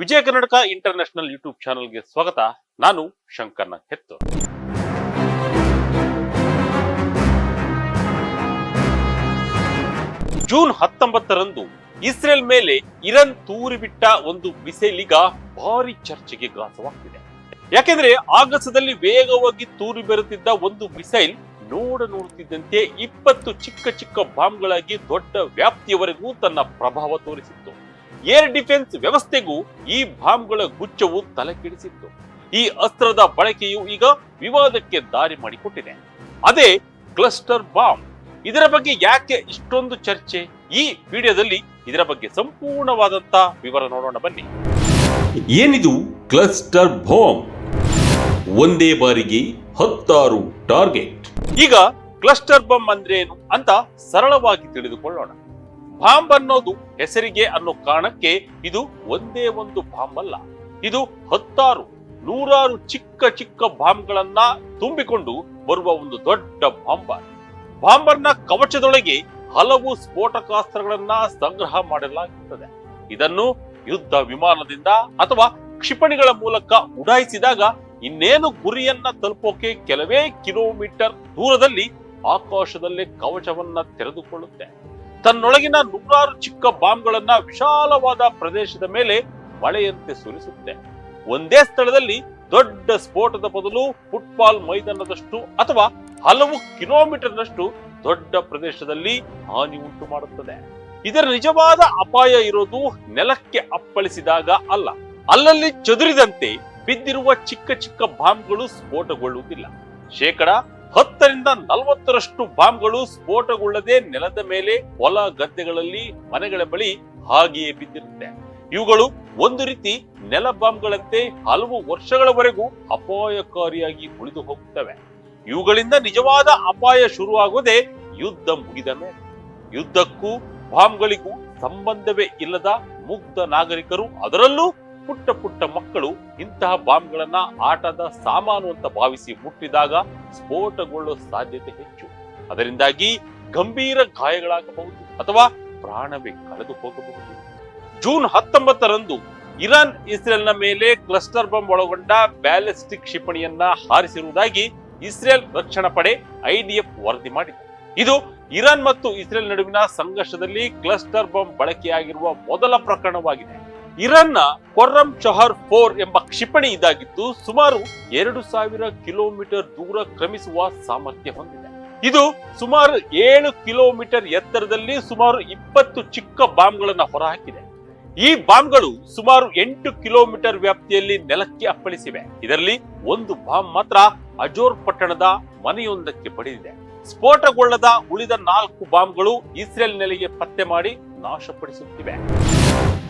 ವಿಜಯ Karnataka international YouTube ಚಾನಲ್ಗೆ ಸ್ವಾಗತ. ನಾನು ಶಂಕರ್ನ ಹೆತ್ತು ಜೂನ್ ಹತ್ತೊಂಬತ್ತರಂದು ಇಸ್ರೇಲ್ ಮೇಲೆ ಇರಾನ್ ತೂರಿಬಿಟ್ಟ ಒಂದು ಮಿಸೈಲಿಗ ಭಾರಿ ಚರ್ಚೆಗೆ ಗ್ರಾಸವಾಗ್ತಿದೆ. ಯಾಕೆಂದ್ರೆ ಆಗಸದಲ್ಲಿ ವೇಗವಾಗಿ ತೂರಿ ಬರುತ್ತಿದ್ದ ಒಂದು ಮಿಸೈಲ್ ನೋಡ ನೋಡುತ್ತಿದ್ದಂತೆ ಇಪ್ಪತ್ತು ಚಿಕ್ಕ ಚಿಕ್ಕ ಬಾಂಬ್ಗಳಾಗಿ ದೊಡ್ಡ ವ್ಯಾಪ್ತಿಯವರೆಗೂ ತನ್ನ ಪ್ರಭಾವ ತೋರಿಸಿತ್ತು. ಏರ್ ಡಿಫೆನ್ಸ್ ವ್ಯವಸ್ಥೆಗೂ ಈ ಬಾಂಬ್ಗಳ ಗುಚ್ಛವು ತಲೆಕೆಡಿಸಿತ್ತು. ಈ ಅಸ್ತ್ರದ ಬಳಕೆಯು ಈಗ ವಿವಾದಕ್ಕೆ ದಾರಿ ಮಾಡಿಕೊಟ್ಟಿದೆ. ಅದೇ ಕ್ಲಸ್ಟರ್ ಬಾಂಬ್. ಇದರ ಬಗ್ಗೆ ಯಾಕೆ ಇಷ್ಟೊಂದು ಚರ್ಚೆ? ಈ ವಿಡಿಯೋದಲ್ಲಿ ಇದರ ಬಗ್ಗೆ ಸಂಪೂರ್ಣವಾದಂತ ವಿವರ ನೋಡೋಣ ಬನ್ನಿ. ಏನಿದು ಕ್ಲಸ್ಟರ್ ಬಾಂಬ್? ಒಂದೇ ಬಾರಿಗೆ ಹತ್ತಾರು ಟಾರ್ಗೆಟ್. ಈಗ ಕ್ಲಸ್ಟರ್ ಬಾಂಬ್ ಅಂದ್ರೆ ಏನು ಅಂತ ಸರಳವಾಗಿ ತಿಳಿದುಕೊಳ್ಳೋಣ. ಬಾಂಬ್ ಅನ್ನೋದು ಹೆಸರಿಗೆ ಅನ್ನೋ ಕಾರಣಕ್ಕೆ ಇದು ಒಂದೇ ಒಂದು ಬಾಂಬ್ ಅಲ್ಲ ಇದು ಹತ್ತಾರು, ನೂರಾರು ಚಿಕ್ಕ ಚಿಕ್ಕ ಬಾಂಬ್ಗಳನ್ನ ತುಂಬಿಕೊಂಡು ಬರುವ ಒಂದು ದೊಡ್ಡ ಬಾಂಬರ್ ಬಾಂಬರ್ನ ಕವಚದೊಳಗೆ ಹಲವು ಸ್ಫೋಟಕಾಸ್ತ್ರಗಳನ್ನ ಸಂಗ್ರಹ ಮಾಡಲಾಗುತ್ತದೆ. ಇದನ್ನು ಯುದ್ಧ ವಿಮಾನದಿಂದ ಅಥವಾ ಕ್ಷಿಪಣಿಗಳ ಮೂಲಕ ಉಡಾಯಿಸಿದಾಗ ಇನ್ನೇನು ಗುರಿಯನ್ನ ತಲುಪೋಕೆ ಕೆಲವೇ ಕಿಲೋಮೀಟರ್ ದೂರದಲ್ಲಿ ಆಕಾಶದಲ್ಲೇ ಕವಚವನ್ನ ತೆರೆದುಕೊಳ್ಳುತ್ತೆ. ತನ್ನೊಳಗಿನ ನೂರಾರು ಚಿಕ್ಕ ಬಾಂಬ್ಗಳನ್ನ ವಿಶಾಲವಾದ ಪ್ರದೇಶದ ಮೇಲೆ ಮಳೆಯಂತೆ ಸುರಿಸುತ್ತೆ. ಒಂದೇ ಸ್ಥಳದಲ್ಲಿ ದೊಡ್ಡ ಸ್ಫೋಟದ ಬದಲು ಫುಟ್ಬಾಲ್ ಮೈದಾನದಷ್ಟು ಅಥವಾ ಹಲವು ಕಿಲೋಮೀಟರ್ನಷ್ಟು ದೊಡ್ಡ ಪ್ರದೇಶದಲ್ಲಿ ಹಾನಿ ಉಂಟು ಮಾಡುತ್ತದೆ. ಇದರ ನಿಜವಾದ ಅಪಾಯ ಇರೋದು ನೆಲಕ್ಕೆ ಅಪ್ಪಳಿಸಿದಾಗ ಅಲ್ಲ. ಅಲ್ಲಲ್ಲಿ ಚದುರಿದಂತೆ ಬಿದ್ದಿರುವ ಚಿಕ್ಕ ಚಿಕ್ಕ ಬಾಂಬ್ಗಳು ಸ್ಫೋಟಗೊಳ್ಳುವುದಿಲ್ಲ. ಶೇಕಡ ಹತ್ತರಿಂದ ನಲವತ್ತರಷ್ಟು ಬಾಂಬ್ಗಳು ಸ್ಫೋಟಗೊಳ್ಳದೆ ನೆಲದ ಮೇಲೆ ಹೊಲ ಗದ್ದೆಗಳಲ್ಲಿ ಮನೆಗಳ ಬಳಿ ಹಾಗೆಯೇ ಬಿದ್ದಿರುತ್ತೆ. ಇವುಗಳು ಒಂದು ರೀತಿ ನೆಲ ಬಾಂಬ್ಗಳಂತೆ ಹಲವು ವರ್ಷಗಳವರೆಗೂ ಅಪಾಯಕಾರಿಯಾಗಿ ಉಳಿದು ಹೋಗುತ್ತವೆ ಇವುಗಳಿಂದ ನಿಜವಾದ ಅಪಾಯ ಶುರುವಾಗುವುದೇ ಯುದ್ಧ ಮುಗಿದ ಮೇಲೆ. ಯುದ್ಧಕ್ಕೂ ಬಾಂಬ್ಗಳಿಗೂ ಸಂಬಂಧವೇ ಇಲ್ಲದ ಮುಗ್ಧ ನಾಗರಿಕರು ಅದರಲ್ಲೂ ಪುಟ್ಟ ಪುಟ್ಟ ಮಕ್ಕಳು ಇಂತಹ ಬಾಂಬ್ಗಳನ್ನ ಆಟದ ಸಾಮಾನು ಅಂತ ಭಾವಿಸಿ ಮುಟ್ಟಿದಾಗ ಸ್ಫೋಟಗೊಳ್ಳುವ ಸಾಧ್ಯತೆ ಹೆಚ್ಚು. ಅದರಿಂದಾಗಿ ಗಂಭೀರ ಗಾಯಗಳಾಗಬಹುದು ಅಥವಾ ಪ್ರಾಣವೇ ಕಳೆದು ಹೋಗಬಹುದು. ಜೂನ್ ಹತ್ತೊಂಬತ್ತರಂದು ಇರಾನ್, ಇಸ್ರೇಲ್ನ ಮೇಲೆ ಕ್ಲಸ್ಟರ್ ಬಾಂಬ್ ಒಳಗೊಂಡ ಬ್ಯಾಲಿಸ್ಟಿಕ್ ಕ್ಷಿಪಣಿಯನ್ನ ಹಾರಿಸಿರುವುದಾಗಿ ಇಸ್ರೇಲ್ ರಕ್ಷಣಾ ಪಡೆ ಐಡಿಎಫ್ ವರದಿ ಮಾಡಿದೆ. ಇದು ಇರಾನ್ ಮತ್ತು ಇಸ್ರೇಲ್ ನಡುವಿನ ಸಂಘರ್ಷದಲ್ಲಿ ಕ್ಲಸ್ಟರ್ ಬಾಂಬ್ ಬಳಕೆಯಾಗಿರುವ ಮೊದಲ ಪ್ರಕರಣವಾಗಿದೆ. ಇರಾನ್ನ ಕೊರ್ರಂ ಚಹರ್ ಫೋರ್ ಎಂಬ ಕ್ಷಿಪಣಿ ಇದಾಗಿದ್ದು ಸುಮಾರು ಎರಡು ಸಾವಿರ ಕಿಲೋಮೀಟರ್ ದೂರ ಕ್ರಮಿಸುವ ಸಾಮರ್ಥ್ಯ ಹೊಂದಿದೆ. ಇದು ಸುಮಾರು ಏಳು ಕಿಲೋಮೀಟರ್ ಎತ್ತರದಲ್ಲಿ ಸುಮಾರು ಇಪ್ಪತ್ತು ಚಿಕ್ಕ ಬಾಂಬ್ಗಳನ್ನು ಹೊರಹಾಕಿದೆ. ಈ ಬಾಂಬ್ಗಳು ಸುಮಾರು ಎಂಟು ಕಿಲೋಮೀಟರ್ ವ್ಯಾಪ್ತಿಯಲ್ಲಿ ನೆಲಕ್ಕೆ ಅಪ್ಪಳಿಸಿವೆ. ಇದರಲ್ಲಿ ಒಂದು ಬಾಂಬ್ ಮಾತ್ರ ಅಜೋರ್ ಪಟ್ಟಣದ ಮನೆಯೊಂದಕ್ಕೆ ಬಡಿದಿದೆ. ಸ್ಫೋಟಗೊಳ್ಳದ ಉಳಿದ ನಾಲ್ಕು ಬಾಂಬ್ಗಳು ಇಸ್ರೇಲ್ ನೆಲೆಗೆ ಪತ್ತೆ ಮಾಡಿ ನಾಶಪಡಿಸುತ್ತಿವೆ.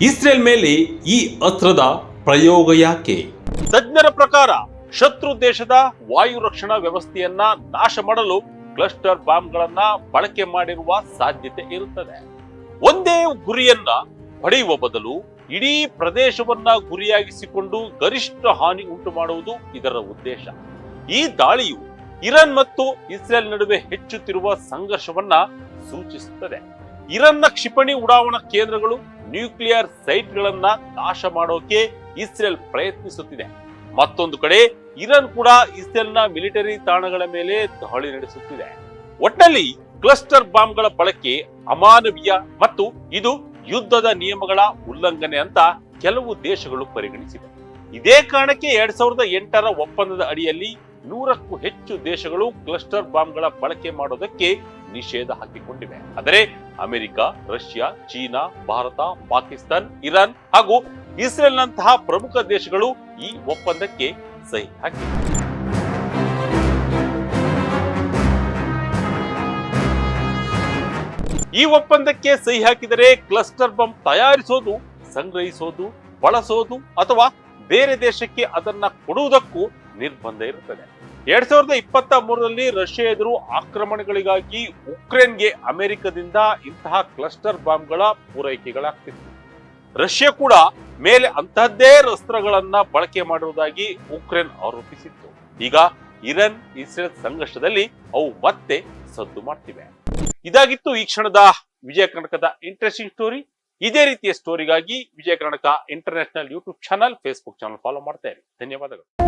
ಇಸ್ರೇಲ್ ಮೇಲೆ ಈ ಅಸ್ತ್ರದ ಪ್ರಯೋಗ ಯಾಕೆ? ತಜ್ಞರ ಪ್ರಕಾರ ಶತ್ರು ದೇಶದ ವಾಯು ರಕ್ಷಣಾ ವ್ಯವಸ್ಥೆಯನ್ನ ನಾಶ ಮಾಡಲು ಕ್ಲಸ್ಟರ್ ಬಾಂಬ್ಗಳನ್ನ ಬಳಕೆ ಮಾಡಿರುವ ಸಾಧ್ಯತೆ ಇರುತ್ತದೆ. ಒಂದೇ ಗುರಿಯನ್ನ ಪಡೆಯುವ ಬದಲು ಇಡೀ ಪ್ರದೇಶವನ್ನ ಗುರಿಯಾಗಿಸಿಕೊಂಡು ಗರಿಷ್ಠ ಹಾನಿ ಉಂಟು ಮಾಡುವುದು ಇದರ ಉದ್ದೇಶ. ಈ ದಾಳಿಯು ಇರಾನ್ ಮತ್ತು ಇಸ್ರೇಲ್ ನಡುವೆ ಹೆಚ್ಚುತ್ತಿರುವ ಸಂಘರ್ಷವನ್ನ ಸೂಚಿಸುತ್ತದೆ. ಇರಾನ್ನ ಕ್ಷಿಪಣಿ ಉಡಾವಣಾ ಕೇಂದ್ರಗಳು ನ್ಯೂಕ್ಲಿಯರ್ ಸೈಟ್ಗಳನ್ನ ನಾಶ ಮಾಡೋಕೆ ಇಸ್ರೇಲ್ ಪ್ರಯತ್ನಿಸುತ್ತಿದೆ. ಮತ್ತೊಂದು ಕಡೆ ಇರಾನ್ ಕೂಡ ಇಸ್ರೇಲ್ನ ಮಿಲಿಟರಿ ತಾಣಗಳ ಮೇಲೆ ದಾಳಿ ನಡೆಸುತ್ತಿದೆ. ಒಟ್ಟಲ್ಲಿ ಕ್ಲಸ್ಟರ್ ಬಾಂಬ್ಗಳ ಬಳಕೆ ಅಮಾನವೀಯ ಮತ್ತು ಇದು ಯುದ್ಧದ ನಿಯಮಗಳ ಉಲ್ಲಂಘನೆ ಅಂತ ಕೆಲವು ದೇಶಗಳು ಪರಿಗಣಿಸಿವೆ. ಇದೇ ಕಾರಣಕ್ಕೆ ಎರಡ್ ಸಾವಿರದ ಎಂಟರ ಒಪ್ಪಂದದ ಅಡಿಯಲ್ಲಿ ನೂರಕ್ಕೂ ಹೆಚ್ಚು ದೇಶಗಳು ಕ್ಲಸ್ಟರ್ ಬಾಂಬ್ಗಳ ಬಳಕೆ ಮಾಡೋದಕ್ಕೆ ನಿಷೇಧ ಹಾಕಿಕೊಂಡಿವೆ. ಆದರೆ America, Russia, China, Bharat, Pakistan, Iran ಹಾಗೂ ಇಸ್ರೇಲ್ ನಂತಹ ಪ್ರಮುಖ ದೇಶಗಳು ಈ ಒಪ್ಪಂದಕ್ಕೆ ಸಹಿ ಹಾಕಿವೆ. ಈ ಒಪ್ಪಂದಕ್ಕೆ ಸಹಿ ಹಾಕಿದರೆ ಕ್ಲಸ್ಟರ್ ಬಾಂಬ್ ತಯಾರಿಸೋದು, ಸಂಗ್ರಹಿಸೋದು, ಬಳಸೋದು ಅಥವಾ ಬೇರೆ ದೇಶಕ್ಕೆ ಅದನ್ನ ಕೊಡುವುದಕ್ಕೂ ನಿರ್ಬಂಧ ಇರುತ್ತದೆ. ಎರಡ್ ಸಾವಿರದ ಇಪ್ಪತ್ತ ಮೂರರಲ್ಲಿ ರಷ್ಯಾ ಎದುರು ಆಕ್ರಮಣಗಳಿಗಾಗಿ ಉಕ್ರೇನ್ಗೆ ಅಮೆರಿಕದಿಂದ ಇಂತಹ ಕ್ಲಸ್ಟರ್ ಬಾಂಬ್ಗಳ ಪೂರೈಕೆಗಳಾಗ್ತಿತ್ತು. ರಷ್ಯಾ ಕೂಡ ಮೇಲೆ ಅಂತಹದ್ದೇ ರಸ್ತ್ರಗಳನ್ನ ಬಳಕೆ ಮಾಡುವುದಾಗಿ ಉಕ್ರೇನ್ ಆರೋಪಿಸಿತ್ತು. ಈಗ ಇರಾನ್, ಇಸ್ರೇಲ್ ಸಂಘರ್ಷದಲ್ಲಿ ಅವು ಮತ್ತೆ ಸದ್ದು ಮಾಡ್ತಿವೆ. ಇದಾಗಿತ್ತು ಈ ಕ್ಷಣದ ವಿಜಯ ಕರ್ನಾಟಕದ ಇಂಟ್ರೆಸ್ಟಿಂಗ್ ಸ್ಟೋರಿ. ಇದೇ ರೀತಿಯ ಸ್ಟೋರಿಗಾಗಿ Vijaya Karnataka international YouTube channel, Facebook channel follow ಮಾಡ್ತಾ ಇರಿ. ಧನ್ಯವಾದಗಳು.